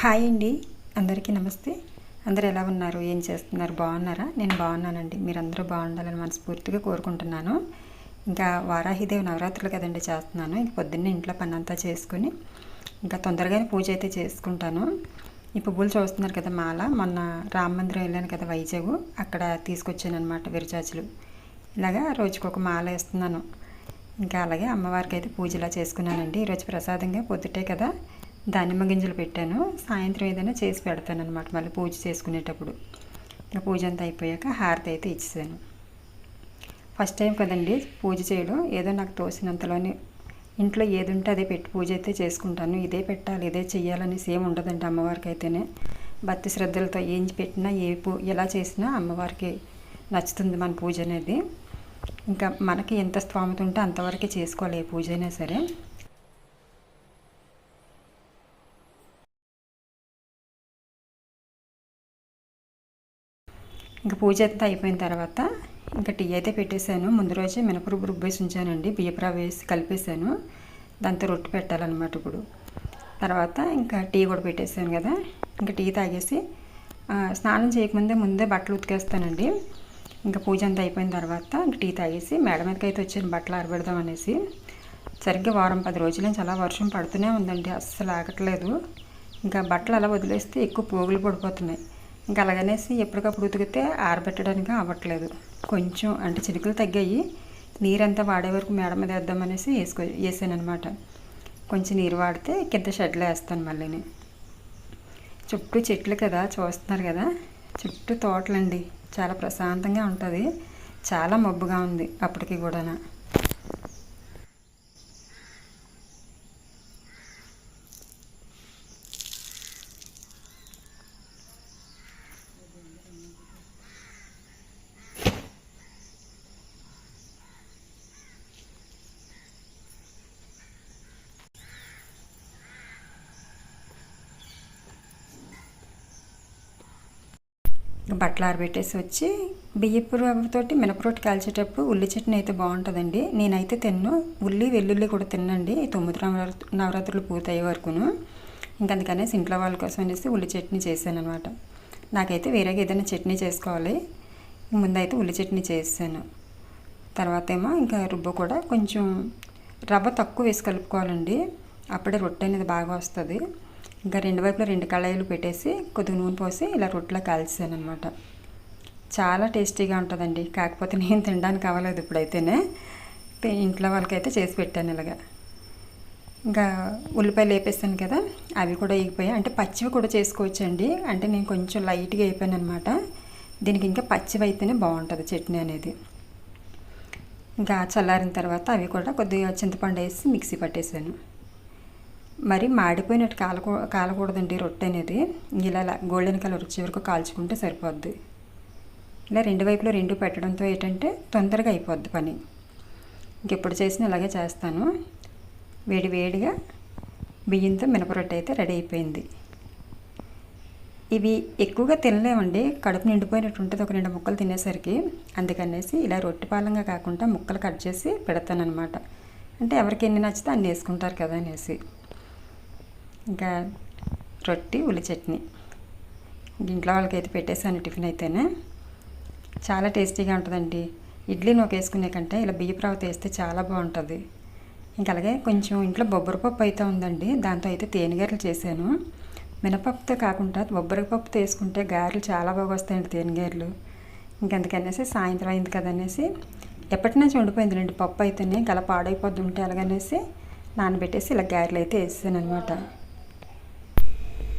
Hi అండి. అందరికీ నమస్తే. అందరు ఎలా ఉన్నారు? ఏం చేస్తున్నారు? బాగున్నారా? నేను బాగున్నానండి. మీరందరూ బాగుండాలని మనస్ఫూర్తిగా కోరుకుంటున్నాను. ఇంకా వారాహిదేవి నవరాత్రులు కదండి చేస్తున్నాను. ఇంక పొద్దున్నే ఇంట్లో పని అంతా చేసుకుని ఇంకా తొందరగానే పూజ అయితే చేసుకుంటాను. ఈ పువ్వులు చూస్తున్నారు కదా మాల. మొన్న రామ మందిరం వెళ్ళాను కదా వైజాగ్. అక్కడ తీసుకొచ్చాను అనమాట విరచాచులు ఇలాగా రోజుకొక ఒక మాల వేస్తున్నాను. ఇంకా అలాగే అమ్మవారికి అయితే పూజలా చేసుకున్నానండి. ఈరోజు ప్రసాదంగా పొద్దుటే కదా. దానిమ్మ గింజలు పెట్టాను. సాయంత్రం ఏదైనా చేసి పెడతాను అనమాట మళ్ళీ పూజ చేసుకునేటప్పుడు. ఇంకా పూజ అంతా అయిపోయాక హారతి అయితే ఇచ్చేసాను. ఫస్ట్ టైం కదండి పూజ చేయడం. ఏదో నాకు తోసినంతలోనే ఇంట్లో ఏది ఉంటే అదే పెట్టి పూజ అయితే చేసుకుంటాను. ఇదే పెట్టాలి ఇదే చెయ్యాలనేసి ఏమి ఉండదండి అమ్మవారికి అయితేనే భక్తి శ్రద్ధలతో ఏం పెట్టినా ఏ పూ ఎలా చేసినా అమ్మవారికి నచ్చుతుంది మన పూజ అనేది. ఇంకా మనకి ఎంత స్తోమత ఉంటే అంతవరకే చేసుకోవాలి ఏ పూజ అయినా సరే. ఇంకా పూజ అంతా అయిపోయిన తర్వాత ఇంకా టీ అయితే పెట్టేశాను. ముందు రోజే మినపరుపు రుబ్బేసి ఉంచానండి. బియ్యప్రా వేసి కలిపేశాను. దాంతో రొట్టె పెట్టాలన్నమాట ఇప్పుడు. తర్వాత ఇంకా టీ కూడా పెట్టేశాను కదా. ఇంకా టీ తాగేసి స్నానం చేయకముందే ముందే బట్టలు ఉతికేస్తానండి. ఇంకా పూజ అంతా అయిపోయిన తర్వాత ఇంకా టీ తాగేసి మేడ మీదకి అయితే వచ్చాను బట్టలు ఆరబెడదాం అనేసి. సరిగ్గా వారం పది రోజుల నుంచి అలా వర్షం పడుతూనే ఉందండి. అస్సలు ఆగట్లేదు. ఇంకా బట్టలు అలా వదిలేస్తే ఎక్కువ పోగులు పడిపోతున్నాయి. ఇంకా అలాగనేసి ఎప్పటికప్పుడు ఉతికితే ఆరబెట్టడానికి అవ్వట్లేదు. కొంచెం అంటే చినుకులు తగ్గాయి. నీరంతా వాడే వరకు మేడ మీద వేద్దామనేసి వేసుకో వేసాను కొంచెం నీరు వాడితే కింద షెడ్లో వేస్తాను మళ్ళీ చుట్టూ చెట్లు కదా చూస్తున్నారు కదా. చుట్టూ తోటలండి. చాలా ప్రశాంతంగా ఉంటుంది. చాలా మబ్బుగా ఉంది అప్పటికి కూడా బట్టలు ఆరబెట్టేసి వచ్చి బియ్యపు రవ్వతోటి మినపరొట్టి కాల్చేటప్పుడు ఉల్లి చట్నీ అయితే బాగుంటుందండి. నేనైతే తిన్ను. ఉల్లి వెల్లుల్లి కూడా తిన్నండి. తొమ్మిది నవరాత్రులు పూర్తయ్యే వరకును. ఇంకందుకనేసి ఇంట్లో వాళ్ళ కోసం అనేసి ఉల్లి చట్నీ చేశాను అనమాట నాకైతే వేరేగా ఏదైనా చట్నీ చేసుకోవాలి. ముందైతే ఉల్లి చట్నీ చేసాను తర్వాత ఏమో ఇంకా రుబ్బ కూడా కొంచెం రవ్వ తక్కువ వేసి కలుపుకోవాలండి. అప్పుడే రొట్టె అనేది బాగా వస్తుంది. ఇంకా రెండు వైపులా రెండు కళాయిలు పెట్టేసి కొద్దిగా నూనె పోసి ఇలా రొట్టెలో కాల్చాను అనమాట చాలా టేస్టీగా ఉంటుందండి. కాకపోతే నేను తినడానికి అవ్వలేదు ఇప్పుడైతేనే. ఇంట్లో వాళ్ళకైతే చేసి పెట్టాను ఇలాగా. ఇంకా ఉల్లిపాయలు వేపేస్తాను కదా అవి కూడా వేగిపోయాయి. అంటే పచ్చివి కూడా చేసుకోవచ్చండి. అంటే నేను కొంచెం లైట్గా అయిపోయాను అనమాట దీనికి ఇంకా పచ్చివి అయితేనే బాగుంటుంది చట్నీ అనేది. ఇంకా చల్లారిన తర్వాత అవి కూడా కొద్దిగా చింతపండు వేసి మిక్సీ పట్టేసాను. మరి మాడిపోయినట్టు కాలకూ కాలకూడదండి రొట్టె అనేది. ఇలా గోల్డెన్ కలర్ వచ్చే వరకు కాల్చుకుంటే సరిపోద్ది. ఇలా రెండు వైపులో రెండు పెట్టడంతో ఏంటంటే తొందరగా అయిపోద్ది పని. ఇంకెప్పుడు చేసినా ఇలాగే చేస్తాను. వేడి వేడిగా బియ్యంతో మినపరొట్టె అయితే రెడీ అయిపోయింది. ఇవి ఎక్కువగా తినలేమండి. కడుపు నిండిపోయినట్టు ఉంటుంది. ఒక రెండు ముక్కలు తినేసరికి అందుకనేసి ఇలా రొట్టె పాలంగా కాకుండా ముక్కలు కట్ చేసి పెడతానమాట అంటే ఎవరికి ఎన్ని నచ్చితే అన్ని వేసుకుంటారు కదా అనేసి. ఇంకా రొట్టి ఉల్లి చట్నీ. ఇంట్లో వాళ్ళకైతే పెట్టేసాను టిఫిన్ అయితేనే. చాలా టేస్టీగా ఉంటుందండి. ఇడ్లీ నోకేసుకునే కంటే ఇలా బియ్యపు రవ్వ వేస్తే చాలా బాగుంటుంది. ఇంకా అలాగే కొంచెం ఇంట్లో బొబ్బరి పప్పు అయితే ఉందండి. దాంతో అయితే తేనెగారెలు చేశాను. మినపప్పుతో కాకుండా బొబ్బరి పప్పుతో గారెలు చాలా బాగా వస్తాయండి తేనెగారెలు ఇంకెందుకనేసి సాయంత్రం అయింది కదనేసి ఎప్పటి నుంచి ఉండిపోయింది రెండు పప్పు అయితేనే గల పాడైపోద్ది ఉంటే అలాగనేసి నానబెట్టేసి ఇలా గారెలు అయితే వేసాను అనమాట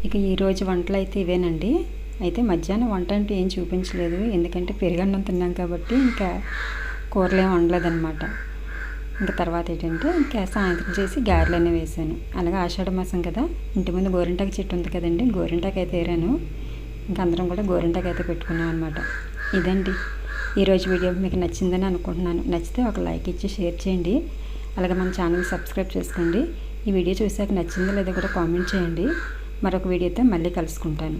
ఇక ఈరోజు వంటలు అయితే ఇవేనండి. అయితే మధ్యాహ్నం వంట అంటే ఏం చూపించలేదు. ఎందుకంటే పెరుగన్నం తిన్నాం కాబట్టి ఇంకా కూరలు ఏం వండలేదన్నమాట. ఇంకా తర్వాత ఏంటంటే ఇంకా సాయంత్రం చేసి గారెలనే వేసాను. అలాగే ఆషాఢ మాసం కదా. ఇంటి ముందు గోరింటాకు చెట్టు ఉంది కదండి. గోరింటాకు అయితే వేరాను ఇంకా అందరం కూడా గోరింటాకు అయితే పెట్టుకున్నాం అనమాట ఇదండి. ఈరోజు వీడియో మీకు నచ్చిందని అనుకుంటున్నాను. నచ్చితే ఒక లైక్ ఇచ్చి షేర్ చేయండి. అలాగే మన ఛానల్ సబ్స్క్రైబ్ చేసుకోండి. ఈ వీడియో చూసాక నచ్చిందో లేదో కూడా కామెంట్ చేయండి. మరొక వీడియోతో మళ్ళీ కలుసుకుంటాను.